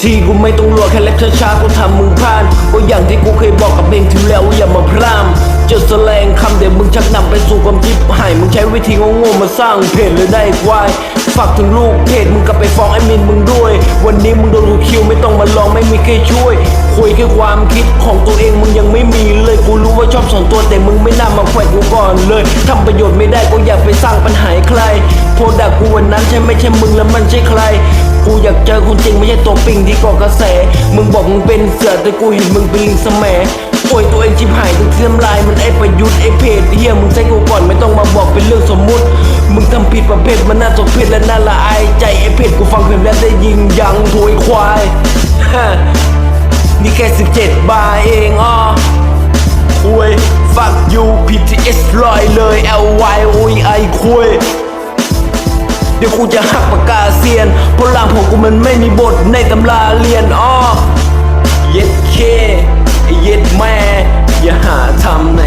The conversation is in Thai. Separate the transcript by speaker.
Speaker 1: ทีกูไม่ต้องรัวแค่เล็บช้าๆกูทำมึงพลาดก็อย่างที่กูเคยบอกกับเพลงที่แล้วว่าอย่ามาพร่ำเจอแสลงคำเดี๋ยวมึงชักนำไปสู่ความจิบหายมึงใช้วิธีโง่ๆมาสร้างเพจเลยได้ควายฝากถึงลูกเพจมึงกลับไปฟ้องไอ้มินมึงด้วย วันนี้มึงโดนกูคิวไม่ต้องมาลองไม่มีใครช่วย คุยแค่ความคิดของตัวเองมึงยังไม่มีเลยกูรู้ว่าชอบสอนตัวแต่มึงไม่น่ามาแขวะกูก่อนเลยทำประโยชน์ไม่ได้ก็อย่าไปสร้างปัญหาใครโทษด่ากูวันนั้นใช่ไม่ใช่มึงแล้วมันใช่ใคร กูอยากเจอคนจริงไม่ใช่ตัวปิงที่ก่อกระแส มึงบอกมึงเป็นเสือแต่กูเห็นมึงเป็นลิงสมแหมโวยตัวเองชิบหายทั้งที่น้ำลายมันไอประยุทธ์ไอเพจเฮียมึงใช้กูก่อนไม่ต้องมาบอกเป็นเรื่องสมมุติ มึงทำผิดประเภทมันน่าสมเพชและน่าละอายใจไอเพจกูฟังเพลงแล้วได้ยิงยังถวยควายนี่แค่สิบเจ็ดบาร์เองอ้อคุย fuck you PTS ลอยเลย LY อุ้ยไอคุย เดี๋ยวกูจะหักปากกาเซียนเพรลังของกูมันไม่มีบทในตำราเรียนอ้อเย็ดเคเย็ดแม่อย่าหาทำใน